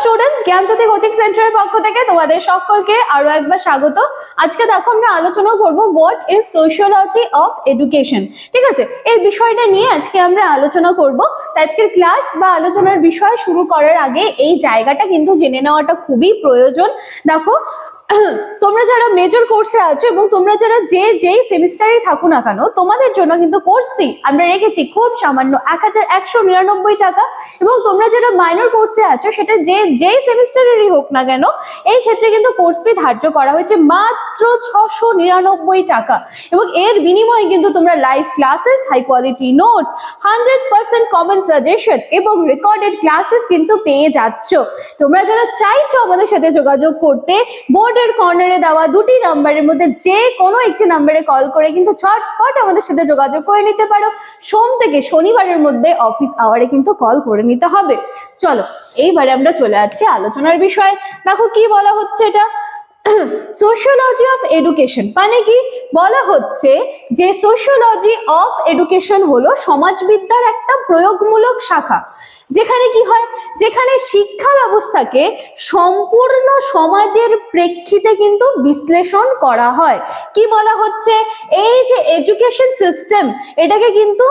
Students জ্ঞানজ্যোতি coaching সেন্টারের পক্ষ থেকে তোমাদের সকলকে আরও একবার স্বাগত। আজকে দেখো আমরা আলোচনা করব what is sociology of education ঠিক আছে? এই বিষয়টা নিয়ে আজকে আমরা আলোচনা করব। তো আজকের ক্লাস বা আলোচনার বিষয় শুরু করার আগে এই জায়গাটা কিন্তু জেনে নেওয়াটা খুবই প্রয়োজন। দেখো তোমরা যারা মেজর কোর্সে আছো এবং তোমরা যারা যে যেই সেমিস্টারে থাকো না কেন, তোমাদের জন্য কিন্তু কোর্স ফি আমরা রেখেছি খুব সামান্য এক হাজার একশো নিরানব্বই টাকা এবং তোমরা যারা মাইনর কোর্সে আছো সেটা যে যেই সেমিস্টারেরই হোক না কেন, এই ক্ষেত্রে কিন্তু কোর্স ফি ধার্য করা হয়েছে মাত্র ছশো নিরানব্বই টাকা এবং এর বিনিময়ে কিন্তু তোমরা live classes high quality notes hundred percent common suggestion এবং রেকর্ডেড ক্লাসেস কিন্তু পেয়ে যাচ্ছ। তোমরা যারা চাইছো আমাদের সাথে যোগাযোগ করতে বোর্ডের কর্নারে দেওয়া দুটি নাম্বারের মধ্যে যে কোনো একটি নাম্বারে কল করে কিন্তু ছটপট আমাদের সাথে যোগাযোগ করে নিতে পারো। সোম থেকে শনিবারের মধ্যে অফিস আওয়ারে কিন্তু কল করে নিতে হবে। চলো, এইবারে আমরা চলে যাচ্ছি আলোচনার বিষয়ে। দেখো কি বলা হচ্ছে এটা? সোশিওলজি অফ এডুকেশন মানে কি? বলা হচ্ছে যে সোশিওলজি অফ এডুকেশন হলো সমাজবিদ্যার একটা প্রয়োগমূলক শাখা। যেখানে কি হয়? যেখানে শিক্ষা ব্যবস্থাকে সম্পূর্ণ সমাজের প্রেক্ষিতে কিন্তু বিশ্লেষণ করা হয়। কি বলা হচ্ছে? এই যে এডুকেশন সিস্টেম এটাকে কিন্তু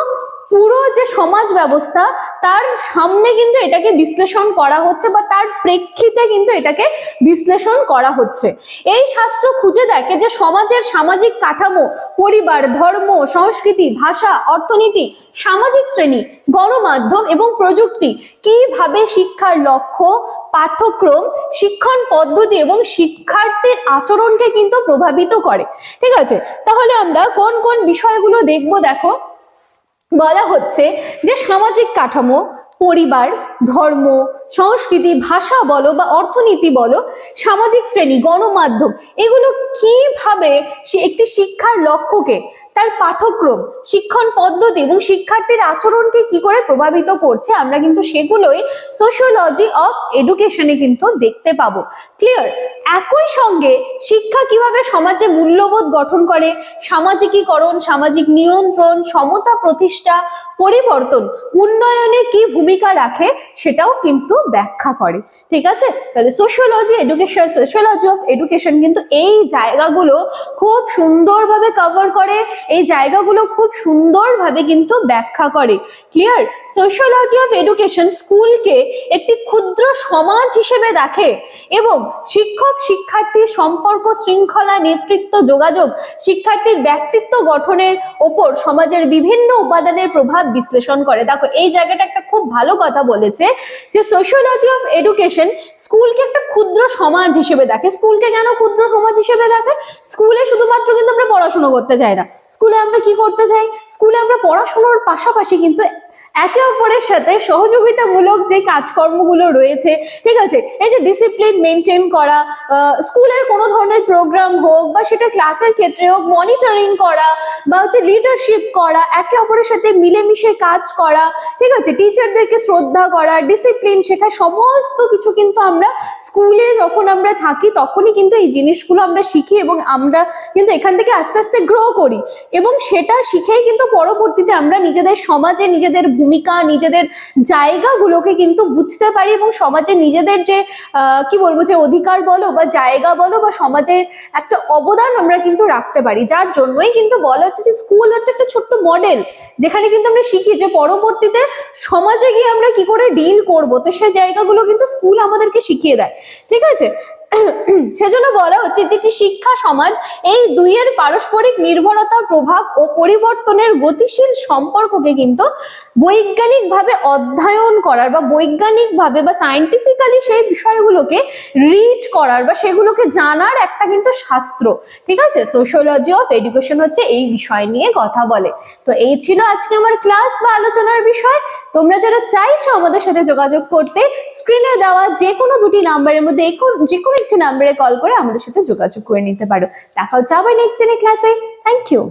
পুরো যে সমাজ ব্যবস্থা, তার সামনে কিন্তু এটাকে বিশ্লেষণ করা হচ্ছে বা তার প্রেক্ষিতে কিন্তু এটাকে বিশ্লেষণ করা হচ্ছে। এই শাস্ত্র খুঁজে দেখে যে সমাজের সামাজিক কাঠামো, পরিবার, ধর্ম, সংস্কৃতি, ভাষা, অর্থনীতি, সামাজিক শ্রেণি, গণমাধ্যম এবং প্রযুক্তি, কীভাবে শিক্ষার লক্ষ্য, পাঠ্যক্রম, শিক্ষণ পদ্ধতি এবং শিক্ষার্থীর আচরণকে কিন্তু প্রভাবিত করে। ঠিক আছে? তাহলে আমরা কোন কোন বিষয়গুলো দেখব দেখো? বলা হচ্ছে যে সামাজিক কাঠামো, পরিবার, ধর্ম, সংস্কৃতি, ভাষা বলো বা অর্থনীতি বলো, সামাজিক শ্রেণি, গণমাধ্যম, এগুলো কীভাবে একটি শিক্ষার লক্ষ্যকে তার পাঠ্যক্রম শিক্ষণ পদ্ধতি এবং শিক্ষার্থীর আচরণকে কি করে প্রভাবিত করছে, আমরা কিন্তু সেগুলোই সোশিওলজি অফ এডুকেশনে কিন্তু দেখতে পাবো। ক্লিয়ার একই সঙ্গে শিক্ষা কীভাবে সমাজে মূল্যবোধ গঠন করে, সামাজিকীকরণ, সামাজিক নিয়ন্ত্রণ, সমতা প্রতিষ্ঠা, পরিবর্তন, উন্নয়নে কি ভূমিকা রাখে সেটাও কিন্তু ব্যাখ্যা করে। ঠিক আছে? তাহলে sociology education sociology of education কিন্তু এই জায়গাগুলো খুব সুন্দরভাবে কভার করে, এই জায়গাগুলো খুব সুন্দরভাবে কিন্তু ব্যাখ্যা করে। ক্লিয়ার সোশ্যালজি অফ এডুকেশন স্কুলকে একটি ক্ষুদ্র সমাজ হিসেবে দেখে। এবং শিক্ষক শিক্ষার্থীর সম্পর্ক শৃঙ্খলা নেতৃত্ব যোগাযোগ, শিক্ষার্থীর ব্যক্তিত্ব গঠনের ওপর সমাজের বিভিন্ন উপাদানের প্রভাব বিশ্লেষণ করে। দেখো, এই জায়গাটা একটা খুব ভালো কথা বলেছে যে সোশিওলজি অফ এডুকেশন স্কুলকে একটা ক্ষুদ্র সমাজ হিসেবে দেখে। স্কুলকে কেন ক্ষুদ্র সমাজ হিসেবে দেখে? স্কুলে শুধুমাত্র কিন্তু আমরা পড়াশোনা করতে চাই না। স্কুলে আমরা কি করতে চাই? স্কুলে আমরা পড়াশোনার পাশাপাশি কিন্তু একে অপরের সাথে সহযোগিতামূলক যে কাজকর্মগুলো রয়েছে, ঠিক আছে? এই যে ডিসিপ্লিন মেনটেন করা স্কুলের কোনো ধরনের প্রোগ্রাম হোক বা সেটা ক্লাসের ক্ষেত্রে হোক মনিটরিং করা বা হচ্ছে লিডারশিপ করা, একে অপরের সাথে মিলেমিশে কাজ করা, ঠিক আছে? টিচারদেরকে শ্রদ্ধা করা ডিসিপ্লিন শেখা, সমস্ত কিছু কিন্তু আমরা স্কুলে যখন আমরা থাকি, তখনই কিন্তু এই জিনিসগুলো আমরা শিখি এবং আমরা কিন্তু এখান থেকে আস্তে আস্তে গ্রো করি। এবং সেটা শিখেই কিন্তু পরবর্তীতে আমরা নিজেদের সমাজে নিজেদের ভূমিকা, নিজেদের জায়গাগুলোকে কিন্তু বুঝতে পারি এবং সমাজে নিজেদের যে কি বলব, যে অধিকার বলো বা জায়গা বলো বা সমাজে একটা অবদান আমরা কিন্তু রাখতে পারি। যার জন্যই কিন্তু বলা হচ্ছে যে স্কুল হচ্ছে একটা ছোট্ট মডেল যেখানে কিন্তু আমরা শিখি যে পরবর্তীতে সমাজে গিয়ে আমরা কি করে ডিল করব। তো সেই জায়গাগুলো কিন্তু স্কুল আমাদেরকে শিখিয়ে দেয়। ঠিক আছে? সেজন্য বলা হচ্ছে যে একটি শিক্ষা সমাজ, এই দুইয়ের পারস্পরিক নির্ভরতা প্রভাব ও পরিবর্তনের গতিশীল সম্পর্ককে কিন্তু বৈজ্ঞানিকভাবে অধ্যয়ন করার বা বৈজ্ঞানিকভাবে বা সায়েন্টিফিক্যালি সেই বিষয়গুলোকে রিড করার বা সেগুলোকে জানার একটা কিন্তু শাস্ত্র। ঠিক আছে? সোশিওলজি অফ এডুকেশন হচ্ছে এই বিষয় নিয়ে কথা বলে। তো এই ছিল আজকে আমার ক্লাস বা আলোচনার বিষয়। তোমরা যারা চাইছো আমাদের সাথে যোগাযোগ করতে স্ক্রিনে দেওয়া যে কোনো দুটি নাম্বারের মধ্যে যে কোনো একটি নাম্বারে কল করে আমাদের সাথে যোগাযোগ করে নিতে পারো। দেখা হচ্ছে আবার নেক্সট দিনের ক্লাসে থ্যাংক ইউ